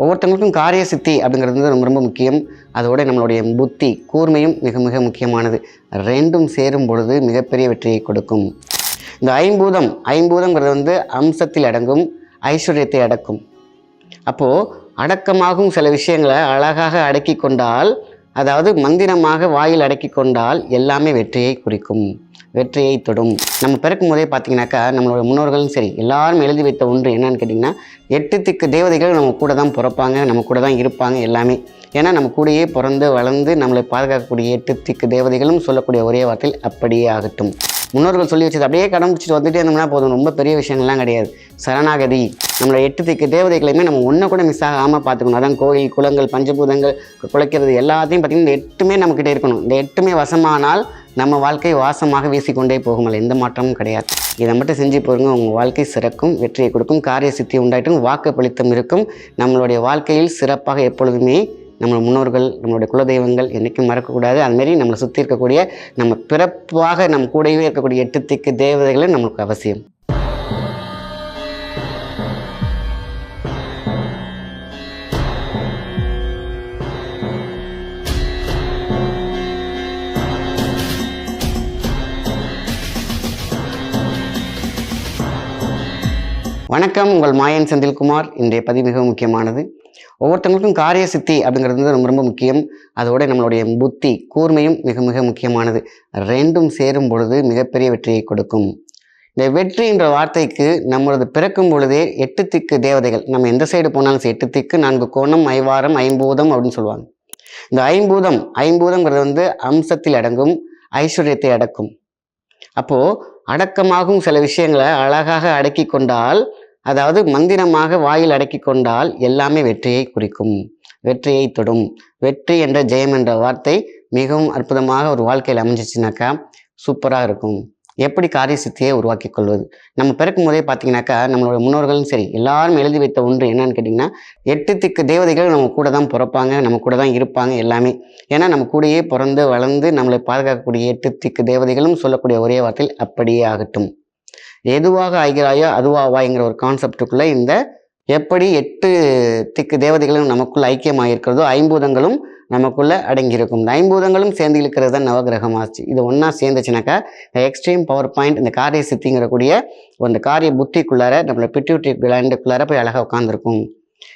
ஒவ்வொருத்தவங்களுக்கும் காரிய சித்தி அப்படிங்கிறது வந்து ரொம்ப ரொம்ப முக்கியம். அதோட நம்மளுடைய புத்தி கூர்மையும் மிக மிக முக்கியமானது. ரெண்டும் சேரும் பொழுது மிகப்பெரிய வெற்றியை கொடுக்கும். இந்த ஐம்பூதம் ஐம்பூதங்கிறது வந்து அம்சத்தில் அடங்கும் ஐஸ்வர்யத்தை அடக்கும். அப்போது அடக்கமாகும் சில விஷயங்களை அழகாக அடக்கி கொண்டால் அதாவது மந்திரமாக வாயில் அடக்கி கொண்டால் எல்லாமே வெற்றியை குறிக்கும் வெற்றியை தொடும். நம்ம பிறக்கும் போதே பார்த்தீங்கன்னாக்கா நம்மளோட முன்னோர்களும் சரி எல்லாரும் எழுதி வைத்த ஒன்று என்னன்னு கேட்டிங்கன்னா எட்டு திக்கு தேவதைகள் நம்ம கூட தான் பிறப்பாங்க நம்ம கூட தான் இருப்பாங்க எல்லாமே. ஏன்னா நம்ம கூடயே பிறந்து வளர்ந்து நம்மளை பாதுகாக்கக்கூடிய எட்டு திக்கு தேவதைகளும் சொல்லக்கூடிய ஒரே வார்த்தையில் அப்படியே ஆகட்டும். முன்னோர்கள் சொல்லி வச்சது அப்படியே கடைபிடிச்சிட்டு வந்துட்டே இருந்தோம்னா போதும். ரொம்ப பெரிய விஷயங்கள்லாம் கிடையாது. சரணாகதி நம்மளோட எட்டு திக்கு தேவதைகளையுமே நம்ம ஒன்றை கூட மிஸ் ஆகாமல் பார்த்துக்கணும். அதான் கோயில் குளங்கள் பஞ்சபூதங்கள் குலைக்கிறது எல்லாத்தையும் பார்த்திங்கன்னா இந்த எட்டுமே நம்மக்கிட்ட இருக்கணும். இந்த எட்டுமே வசமானால் நம்ம வாழ்க்கை வாசமாக வீசிக்கொண்டே போகும் எந்த மாற்றமும் கிடையாது. இதை மட்டும் செஞ்சு போருங்க. உங்கள் வாழ்க்கை சிறக்கும் வெற்றியை கொடுக்கும் காரிய சித்தி உண்டாயிட்டும் வாக்கு பலித்தம் இருக்கும். நம்மளுடைய வாழ்க்கையில் சிறப்பாக எப்பொழுதுமே நம்ம முன்னோர்கள் நம்மளுடைய குலதெய்வங்கள் என்றைக்கும் மறக்கக்கூடாது. அதுமாரி நம்மளை சுற்றி இருக்கக்கூடிய நம்ம பிறப்பாக நம் கூடவே இருக்கக்கூடிய எட்டு திக்கு தேவதைகளும் நமக்கு அவசியம். வணக்கம். உங்கள் மாயன் செந்தில்குமார். இன்றைய பதிவு மிக முக்கியமானது. ஒவ்வொருத்தவங்களுக்கும் காரிய சித்தி அப்படிங்கிறது வந்து ரொம்ப ரொம்ப முக்கியம். அதோட நம்மளுடைய புத்தி கூர்மையும் மிக மிக முக்கியமானது. ரெண்டும் சேரும் பொழுது மிகப்பெரிய வெற்றியை கொடுக்கும். இந்த வெற்றி என்ற வார்த்தைக்கு நம்மளது பிறக்கும் பொழுதே எட்டு திக்கு தேவதைகள். நம்ம எந்த சைடு போனாலும் எட்டு திக்கு நான்கு கோணம் ஐவாரம் ஐம்பூதம் அப்படின்னு சொல்லுவாங்க. இந்த ஐம்பூதம் ஐம்பூதங்கிறது வந்து அம்சத்தில் அடங்கும் ஐஸ்வர்யத்தை அடக்கும். அப்போது அடக்கமாகும் சில விஷயங்களை அழகாக அடக்கி கொண்டால் அதாவது மந்திரமாக வாயில் அடக்கி கொண்டால் எல்லாமே வெற்றியை குறிக்கும் வெற்றியை தொடும். வெற்றி என்ற ஜெயம் என்ற வார்த்தை மிகவும் அற்புதமாக ஒரு வாழ்க்கையில் அமைஞ்சிச்சுனாக்கா சூப்பராக இருக்கும். எப்படி காரிய சித்தியை உருவாக்கி கொள்வது? நம்ம பிறக்கும் போதே பார்த்தீங்கன்னாக்கா நம்மளோட முன்னோர்களும் சரி எல்லாரும் எழுதி வைத்த ஒன்று என்னன்னு கேட்டிங்கன்னா எட்டு திக்கு தேவதைகள் நம்ம கூட தான் பிறப்பாங்க நம்ம கூட தான் இருப்பாங்க எல்லாமே. ஏன்னா நம்ம கூடயே பிறந்து வளர்ந்து நம்மளை பாதுகாக்கக்கூடிய எட்டு திக்கு தேவதைகளும் சொல்லக்கூடிய ஒரே வார்த்தையில் அப்படியே ஆகட்டும். எதுவாக ஆகிறாயோ அதுவாவாய்ங்கிற ஒரு கான்செப்டுக்குள்ளே இந்த எப்படி எட்டு திக்கு தேவதைகளும் நமக்குள்ள ஐக்கியமாகிருக்கிறதோ ஐம்பூதங்களும் நமக்குள்ளே அடங்கியிருக்கும். இந்த ஐம்பூதங்களும் சேர்ந்து இருக்கிறது தான் நவகிரகம் ஆச்சு. இது ஒன்றா சேர்ந்துச்சுனாக்கா இந்த எக்ஸ்ட்ரீம் பவர் பாயிண்ட் இந்த காரிய சித்திங்கிற கூடிய அந்த காரிய புத்திக்குள்ளார நம்மளோட பிட்யூட்டி கிளாண்டுக்குள்ளார போய் அழகாக உட்காந்துருக்கும்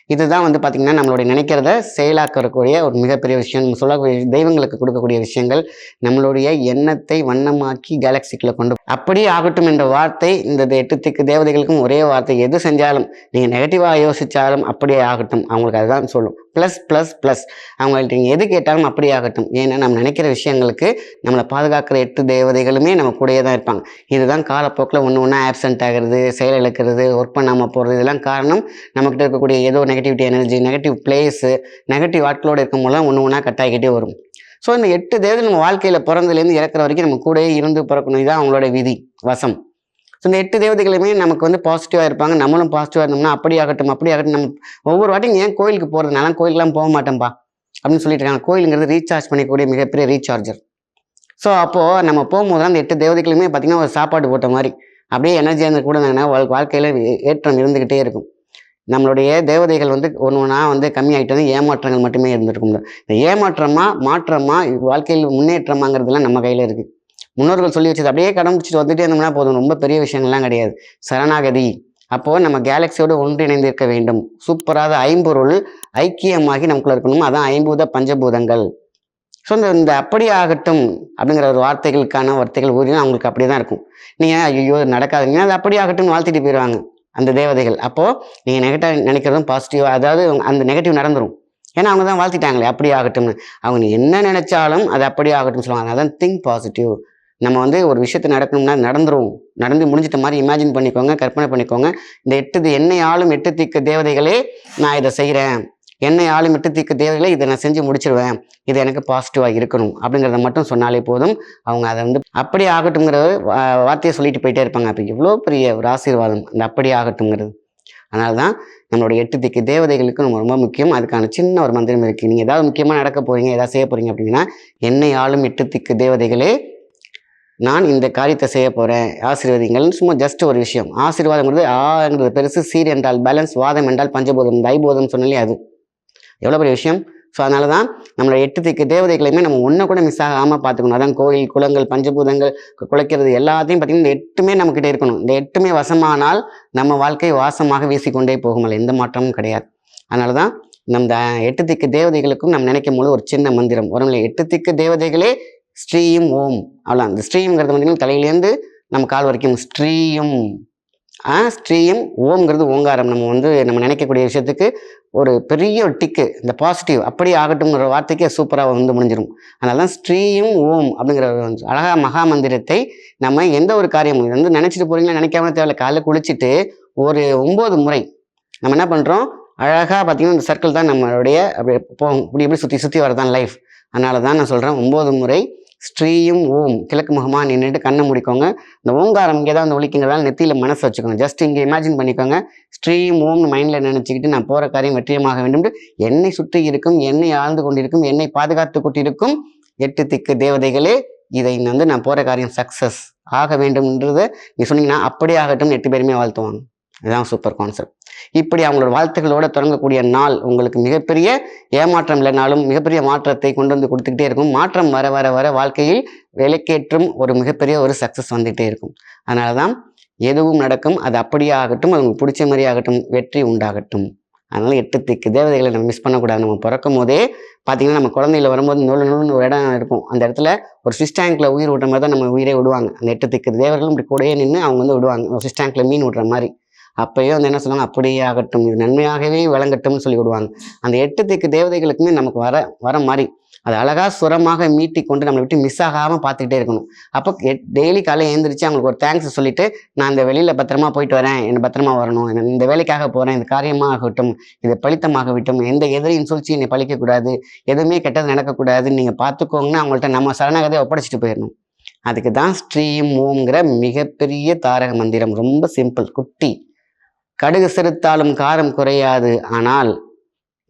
இதுதான் வந்து பார்த்திங்கன்னா நம்மளுடைய நினைக்கிறத செயலாக்கக்கூடிய ஒரு மிகப்பெரிய விஷயம். சொல்லக்கூடிய தெய்வங்களுக்கு கொடுக்கக்கூடிய விஷயங்கள் நம்மளுடைய எண்ணத்தை வண்ணமாக்கி கேலக்சிக்குள்ளே கொண்டு அப்படியே ஆகட்டும் என்ற வார்த்தை இந்த எட்டு தேவதைகளுக்கும் ஒரே வார்த்தை எது செஞ்சாலும் நீங்கள் நெகட்டிவாக யோசித்தாலும் அப்படியே ஆகட்டும். அவங்களுக்கு அதுதான் சொல்லும். ப்ளஸ் ப்ளஸ் ப்ளஸ் அவங்கள்ட்ட நீங்கள் எது கேட்டாலும் அப்படி ஆகட்டும் ஏன்னா நம்ம நினைக்கிற விஷயங்களுக்கு நம்மளை பாதுகாக்கிற எட்டு தேவதைகளுமே நம்ம கூடயே தான் இருப்பாங்க. இதுதான் காலப்போக்கில் ஒன்று ஒன்றா ஆப்சென்ட் ஆகிறது செயல் இழக்கிறது ஒர்க் பண்ணாமல் போகிறது இதெல்லாம் காரணம் நம்மக்கிட்ட இருக்கக்கூடிய ஏதோ negativity energy negative place negative ஆட்களோடு இருக்கும் போதெல்லாம் ஒன்று ஒன்றா கட் ஆகிக்கிட்டே வரும். ஸோ இந்த எட்டு தேவதை நம்ம வாழ்க்கையில் பிறந்ததுலேருந்து இறக்குற வரைக்கும் நம்ம கூடயே இருந்து பிறக்கணும். இதுதான் அவங்களோட விதி வசம். ஸோ இந்த எட்டு தேவதைகளுமே நமக்கு வந்து பாசிட்டிவாக இருப்பாங்க. நம்மளும் பாசிட்டிவாக இருந்தோம்னா அப்படி ஆகட்டும் அப்படி ஆகட்டும். நம்ம ஒவ்வொரு வாட்டியும் ஏன் கோயிலுக்கு போகிறதுனால கோயிலுக்குலாம் போக மாட்டேன்ப்பா அப்படின்னு சொல்லிட்டு இருக்காங்க. கோயிலுங்கிறது ரீசார்ஜ் பண்ணிக்கூடிய மிகப்பெரிய ரீசார்ஜர் ஸோ அப்போது நம்ம போகும்போது அந்த எட்டு தேவதைகளுமே பார்த்திங்கன்னா ஒரு சாப்பாடு போட்ட மாதிரி அப்படியே எனர்ஜி அந்த கூட இருந்தாங்கன்னா வாழ்க்கையில் ஏற்றம் இருந்துக்கிட்டே இருக்கும். நம்மளுடைய தேவதைகள் வந்து ஒன்று ஒன்றா வந்து கம்மியாகிட்டு வந்து ஏமாற்றங்கள் மட்டுமே இருந்திருக்கும். இந்த ஏமாற்றமா மாற்றமா வாழ்க்கையில் முன்னேற்றமாங்கிறதுலாம் நம்ம கையில் இருக்குது முன்னோர்கள் சொல்லி வச்சது. அப்படியே கடைபிடிச்சிட்டு வந்துட்டே இருந்தோம்னா போதும். ரொம்ப பெரிய விஷயங்கள்லாம் கிடையாது. சரணாகதி. அப்போது நம்ம கேலக்சியோடு ஒன்றிணைந்து இருக்க வேண்டும். சூப்பராக ஐம்பொருள் ஐக்கியமாகி நமக்குள்ள இருக்கணும். அதான் ஐம்பூத பஞ்சபூதங்கள். ஸோ இந்த இந்த அப்படி ஆகட்டும் அப்படிங்கிற ஒரு வார்த்தைகளுக்கான வார்த்தைகள் ஊறினா அவங்களுக்கு அப்படி தான் இருக்கும். நீங்கள் ஐயோ நடக்காதுங்க. அது அப்படி ஆகட்டும் வாழ்த்திட்டு போயிடுவாங்க அந்த தேவதைகள். அப்போது நீங்கள் நெகட்டிவ் நினைக்கிறதும் பாசிட்டிவ் அதாவது அந்த நெகட்டிவ் நடந்துடும் ஏன்னா அவங்க தான் வாழ்த்திட்டாங்களே. அப்படி ஆகட்டும்னு. அவங்க என்ன நினைச்சாலும் அது அப்படி ஆகட்டும்னு சொல்லுவாங்க. அதான் திங்க் பாசிட்டிவ் நம்ம வந்து ஒரு விஷயத்தை நடக்கணும்னா நடந்துரும். நடந்து முடிஞ்சிட்ட மாதிரி இமேஜின் பண்ணிக்கோங்க கற்பனை பண்ணிக்கோங்க. இந்த எட்டு என்னை ஆளும் எட்டு திக்கு தேவதைகளே நான் இதை செய்கிறேன் என்னை ஆளும் எட்டு திக்கு தேவதைகளே இதை நான் செஞ்சு முடிச்சிருவேன். இது எனக்கு பாசிட்டிவாக இருக்கணும். அப்படிங்கிறத மட்டும் சொன்னாலே போதும். அவங்க அதை வந்து அப்படி ஆகட்டுங்கிற வார்த்தையை சொல்லிட்டு போயிட்டே இருப்பாங்க. அப்போ எவ்வளோ பெரிய ஒரு ஆசீர்வாதம். அந்த அப்படி ஆகட்டுங்கிறது அதனால தான் நம்மளுடைய எட்டு திக்கு தேவதைகளுக்கு நம்ம ரொம்ப முக்கியம். அதுக்கான சின்ன ஒரு மந்திரம் இருக்குது நீங்கள் ஏதாவது முக்கியமாக நடக்க போகிறீங்க ஏதாவது செய்ய போகிறீங்க அப்படின்னா என்னை ஆளும் எட்டு திக்கு தேவதைகளே நான் இந்த காரியத்தை செய்ய போகிறேன் ஆசீர்வதிங்கள்னு சும்மா ஜஸ்ட் ஒரு விஷயம். ஆசீர்வாதங்கிறது ஆங்கிறது பெருசு சீர் என்றால் பேலன்ஸ் வாதம் என்றால் பஞ்சபோதம் தைபோதம் சொன்னாலே அது. எவ்வளோ பெரிய விஷயம்? ஸோ அதனால தான் நம்மளோட எட்டு திக்கு தேவதைகளையுமே நம்ம ஒன்றை கூட மிஸ் ஆகாமல் பார்த்துக்கணும். அதான் கோயில் குளங்கள் பஞ்சபூதங்கள் குலைக்கிறது எல்லாத்தையும் பார்த்தீங்கன்னா இந்த எட்டுமே நம்மக்கிட்ட இருக்கணும். இந்த எட்டுமே வசமானால் நம்ம வாழ்க்கை வாசமாக வீசிக்கொண்டே போகும் எந்த மாற்றமும் கிடையாது. அதனால தான் நம்ம எட்டு திக்கு தேவதைகளுக்கும் நம்ம நினைக்கும் போது ஒரு சின்ன மந்திரம். வரும்ல எட்டு திக்கு தேவதைகளே ஸ்ரீயும் ஓம். அவ்வளோ அந்த ஸ்ரீங்கிறது பார்த்தீங்கன்னா தலையிலேருந்து நம்ம கால் வரைக்கும் ஸ்ரீயும் ஆ ஸ்ரீயும் ஓம்ங்கிறது ஓங்காரம். நம்ம வந்து நம்ம நினைக்கக்கூடிய விஷயத்துக்கு ஒரு பெரிய ஒரு டிக்கு இந்த பாசிட்டிவ் அப்படியே ஆகட்டும்ங்கிற வார்த்தைக்கே சூப்பராக வந்து முடிஞ்சிடும் அதனால தான் ஸ்ரீயும் ஓம் அப்படிங்கிற ஒரு அழகா மகா மந்திரத்தை நம்ம எந்த ஒரு காரியம் வந்து நினச்சிட்டு போகிறீங்களா நினைக்காம தேவையில்ல காலைல குளிச்சுட்டு ஒரு ஒம்பது முறை நம்ம என்ன பண்ணுறோம் அழகாக பார்த்தீங்கன்னா இந்த சர்க்கிள் தான் நம்மளுடைய அப்படி போகும். இப்படி இப்படி சுற்றி சுற்றி வரதான் லைஃப் அதனால தான் நான் சொல்கிறேன் ஒம்பது முறை ஸ்ரீயும் ஓம் கிழக்கு முகமாக நின்றுட்டு கண்ணை முடிக்கோங்க. இந்த ஓங்காரம் இங்கே தான் வந்து ஒழிக்கிறதால நெத்தியில் மனசு வச்சுக்கோங்க. ஜஸ்ட் இங்கே இமேஜின் பண்ணிக்கோங்க. ஸ்ரீயும் ஓம்னு மைண்டில் நினச்சிக்கிட்டு நான் போகிற காரியம் வெற்றியமாக வேண்டும் என்னை சுற்றி இருக்கும் என்னை ஆழ்ந்து கொண்டிருக்கும் என்னை பாதுகாத்து கொண்டிருக்கும் எட்டு திக்கு தேவதைகளே இதை வந்து நான் போகிற காரியம் சக்ஸஸ் ஆக வேண்டும்ன்றதை நீ சொன்னீங்கன்னா அப்படியே ஆகட்டும் எட்டு பேருமே வாழ்த்துவாங்க. இதுதான் சூப்பர் கான்செப்ட் இப்படி அவங்களோட வாழ்த்துக்களோட தொடங்கக்கூடிய நாள் உங்களுக்கு மிகப்பெரிய ஏமாற்றம் இல்லைனாலும் மிகப்பெரிய மாற்றத்தை கொண்டு வந்து கொடுத்துக்கிட்டே இருக்கும். மாற்றம் வர வர வர வாழ்க்கையில் விலைக்கேற்றும் ஒரு மிகப்பெரிய ஒரு சக்ஸஸ் வந்துகிட்டே இருக்கும். அதனால தான் எதுவும் நடக்கும் அது அப்படியே ஆகட்டும் அது உங்களுக்கு பிடிச்ச மாதிரி ஆகட்டும் வெற்றி உண்டாகட்டும். அதனால எட்டு திக்கு தேவதைகளை நம்ம மிஸ் பண்ணக்கூடாது. நம்ம பிறக்கும் போதே பார்த்தீங்கன்னா நம்ம குழந்தையில வரும்போது நூல் நூல்னு ஒரு இடம் இருக்கும். அந்த இடத்துல ஒரு ஃபிஷ் டேங்க்ல உயிர் விடுற மாதிரி தான் நம்ம உயிரே விடுவாங்க. அந்த எட்டு திக்கு தேவர்களும் இப்படி கூடயே நின்று அவங்க வந்து விடுவாங்க. ஒரு ஃபிஷ் டேங்க்ல மீன் விடுற மாதிரி. அப்போயே வந்து என்ன சொல்லுவாங்க? அப்படியே ஆகட்டும் இது நன்மையாகவே விளங்கட்டும்னு சொல்லி விடுவாங்க. அந்த எட்டு திக்கு தேவதைகளுக்குமே நமக்கு வர வர மாதிரி அது அழகாக சுரமாக மீட்டி கொண்டு நம்மளை விட்டு மிஸ் ஆகாமல் பார்த்துக்கிட்டே இருக்கணும். அப்போ டெய்லி காலையில் எழுந்திரிச்சு அவங்களுக்கு ஒரு தேங்க்ஸ் சொல்லிட்டு நான் இந்த வெளியில் பத்திரமா போயிட்டு வரேன் என்னை பத்திரமா வரணும் இந்த வேலைக்காக போகிறேன் இந்த காரியமாக ஆகட்டும் இது பழித்தமாகட்டும் எந்த எதிரியின் சூழ்ச்சி என்னை பழிக்கக்கூடாது எதுவுமே கெட்டது நடக்கக்கூடாதுன்னு நீங்கள் பார்த்துக்கோங்கன்னா அவங்கள்ட்ட நம்ம சரணாகதை ஒப்படைச்சிட்டு போயிடணும். அதுக்கு தான் ஸ்ரீம் ஓம்ங்கிற மிகப்பெரிய தாரக மந்திரம். ரொம்ப சிம்பிள் குட்டி. கடுகு சிறுத்தாலும் காரம் குறையாது. ஆனால்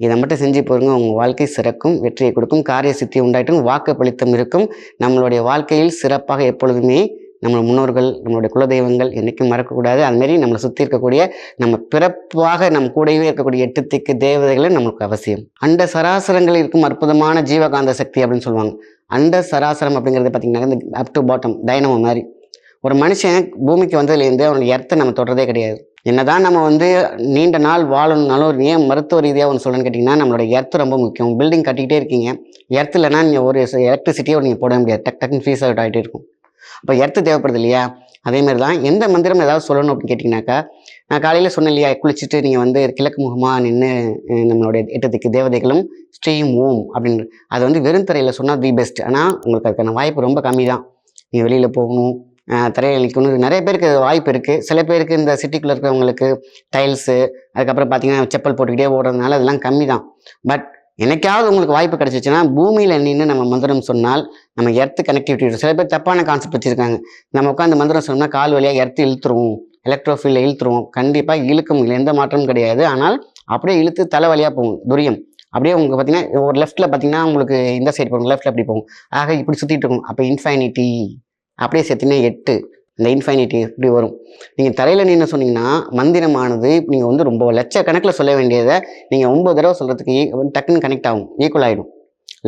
இதை மட்டும் செஞ்சு போருங்க உங்கள் வாழ்க்கை சிறக்கும் வெற்றியை கொடுக்கும் காரிய சித்தி உண்டாயிட்டும் வாக்கு பலித்தம் இருக்கும். நம்மளுடைய வாழ்க்கையில் சிறப்பாக எப்பொழுதுமே நம்ம முன்னோர்கள் நம்மளுடைய குலதெய்வங்கள் என்றைக்கும் மறக்கக்கூடாது. அதுமாரி நம்மளை சுற்றி இருக்கக்கூடிய நம்ம பிறப்பாக நம் கூடவே இருக்கக்கூடிய எட்டு திக்கு தேவதைகளும் நம்மளுக்கு அவசியம். அண்ட சராசரங்கள் இருக்கும் அற்புதமான ஜீவகாந்த சக்தி அப்படின்னு சொல்லுவாங்க. அண்ட சராசரம் அப்படிங்கிறது பார்த்தீங்கன்னா இந்த அப் டு பாட்டம் டைனமோ மாதிரி ஒரு மனுஷன் பூமிக்கு வந்ததுலேருந்து அவனுடைய எர்த்தை நம்ம தொடரதே கிடையாது. என்னதான் நம்ம வந்து நீண்ட நாள் வாழணும்னாலும் ஒரு ஏன் மருத்துவ ரீதியாக ஒன்று சொல்லணும்னு கேட்டிங்கன்னா நம்மளோட எர்த்து ரொம்ப முக்கியம். பில்டிங் கட்டிக்கிட்டே இருக்கீங்க. எர்த்து இல்லைனா நீங்கள் ஒரு எலக்ட்ரிசிட்டியோ நீங்கள் போட முடியாது. டக் டக்குன்னு ஃபீஸ் அவுட் ஆகிட்டே இருக்கும். அப்போ எர்த்து தேவைப்படுது இல்லையா? அதே மாதிரி தான் எந்த மந்திரம் ஏதாவது சொல்லணும் அப்படின்னு கேட்டிங்கனாக்கா நான் காலையில் சொன்னேன் இல்லையா குளிச்சுட்டு நீங்கள் வந்து கிழக்கு முகமாக நின்று நம்மளுடைய எட்டத்துக்கு தேவதைகளும் ஸ்ரீம் ஓம் அப்படின்னு அது வந்து வெறும் தரையில் சொன்னால் தி பெஸ்ட் ஆனால் உங்களுக்கு அதுக்கான வாய்ப்பு ரொம்ப கம்மி தான் நீங்கள் வெளியில் போகணும் தரையில் நிற்கணும் நிறைய பேருக்கு அது வாய்ப்பு இருக்குது சில பேருக்கு இந்த சிட்டிக்குள்ளே இருக்கிறவங்களுக்கு டைல்ஸு அதுக்கப்புறம் பார்த்தீங்கன்னா செப்பல் போட்டுக்கிட்டே ஓடுறதுனால அதெல்லாம் கம்மி தான் பட் என்னைக்காவது உங்களுக்கு வாய்ப்பு கிடச்சிச்சுன்னா பூமியில் நின்று நம்ம மந்திரம் சொன்னால் நம்ம எர்த்து கனெக்டிவிட்டி சில பேர் தப்பான கான்செப்ட் வச்சுருக்காங்க. நம்ம உட்காந்து மந்திரம் சொன்னோம்னா கால் வழியாக எர்த்து இழுத்துருவோம். எலக்ட்ரோஃபீல்டில் இழுத்துருவோம். கண்டிப்பாக இழுக்கும். இல்லை எந்த மாற்றமும் கிடையாது. ஆனால் அப்படியே இழுத்து தலை வழியாக போகும். துரியம். அப்படியே உங்களுக்கு பார்த்தீங்கன்னா ஒரு லெஃப்ட்டில் பார்த்தீங்கன்னா உங்களுக்கு இந்த சைடு போகும். லெஃப்ட்டில் அப்படி போகும். ஆக இப்படி சுற்றிட்டு இருக்கும். அப்போ இன்ஃபைனிட்டி அப்படியே சேர்த்திங்கன்னா எட்டு. இந்த இன்ஃபைனிட்டி இப்படி வரும். நீங்கள் தரையில் நின்று சொன்னீங்கன்னா மந்திரமானது நீங்கள் வந்து ரொம்ப லட்சக்கணக்கில் சொல்ல வேண்டியதை நீங்கள் ஒம்பது தடவை சொல்கிறதுக்கு டக்குன்னு கனெக்ட் ஆகும். ஈக்குவல் ஆகிடும்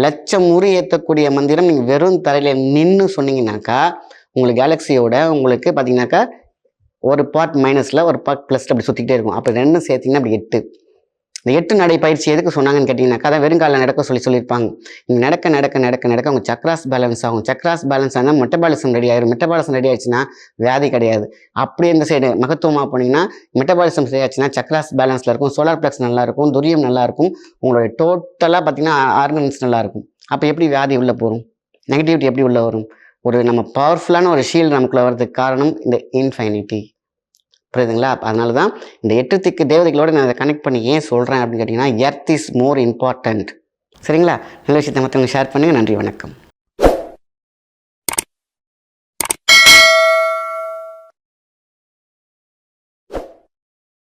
லட்சம் முறி ஏற்றக்கூடிய மந்திரம் நீங்கள் வெறும் தரையில் நின்று சொன்னீங்கன்னாக்கா உங்களுக்கு கேலக்ஸியோட உங்களுக்கு பார்த்தீங்கன்னாக்கா ஒரு பார்ட் மைனஸில் ஒரு பார்ட் ப்ளஸில் அப்படி சுற்றிக்கிட்டே இருக்கும். அப்போ ரெண்டும் சேர்த்திங்கன்னா அப்படி எட்டு. இந்த எட்டு நடை பயிற்சி எதுக்கு சொன்னாங்கன்னு கேட்டிங்கனாக்கா அதான் வெறுங்காலில் நடக்க சொல்லி சொல்லியிருப்பாங்க. நீங்கள் நடக்க நடக்க நடக்க நடக்க உங்கள் சக்ராஸ் பேலன்ஸ் ஆகும். சக்ராஸ் பேலன்ஸ் ஆனால் மெட்டபாலிசம் ரெடி ஆயிரும். மெட்டபாலிசம் ரெடி ஆயிடுச்சுன்னா வியாதி கிடையாது. அப்படியே இந்த சைடு மகத்துவமாக போனீங்கன்னா மெட்டபாலிசம் சரியாச்சுன்னா சக்ராஸ் பேலன்ஸில் இருக்கும். சோலார் பிளக்ஸ் நல்லாயிருக்கும் துரியம் நல்லாயிருக்கும் உங்களுடைய டோட்டலாக பார்த்தீங்கன்னா ஆர்கனன்ஸ் நல்லாயிருக்கும் அப்போ எப்படி வியாதி உள்ளே போகும்? நெகட்டிவிட்டி எப்படி உள்ளே வரும்? ஒரு நம்ம பவர்ஃபுல்லான ஒரு ஷீல்டு நமக்குள்ளே வர்றதுக்கு காரணம் இந்த இன்ஃபைனிட்டி புரியுதுங்களா? அதனால தான் இந்த எட்டு திக்கு தேவதைகளோட நான் அதை கனெக்ட் பண்ணி ஏன் சொல்கிறேன் அப்படின்னு கேட்டிங்கன்னா எர்த் இஸ் மோர் இம்பார்ட்டண்ட் சரிங்களா? நல்ல விஷயத்தை மற்றவங்க ஷேர் பண்ணுங்கள் நன்றி வணக்கம்.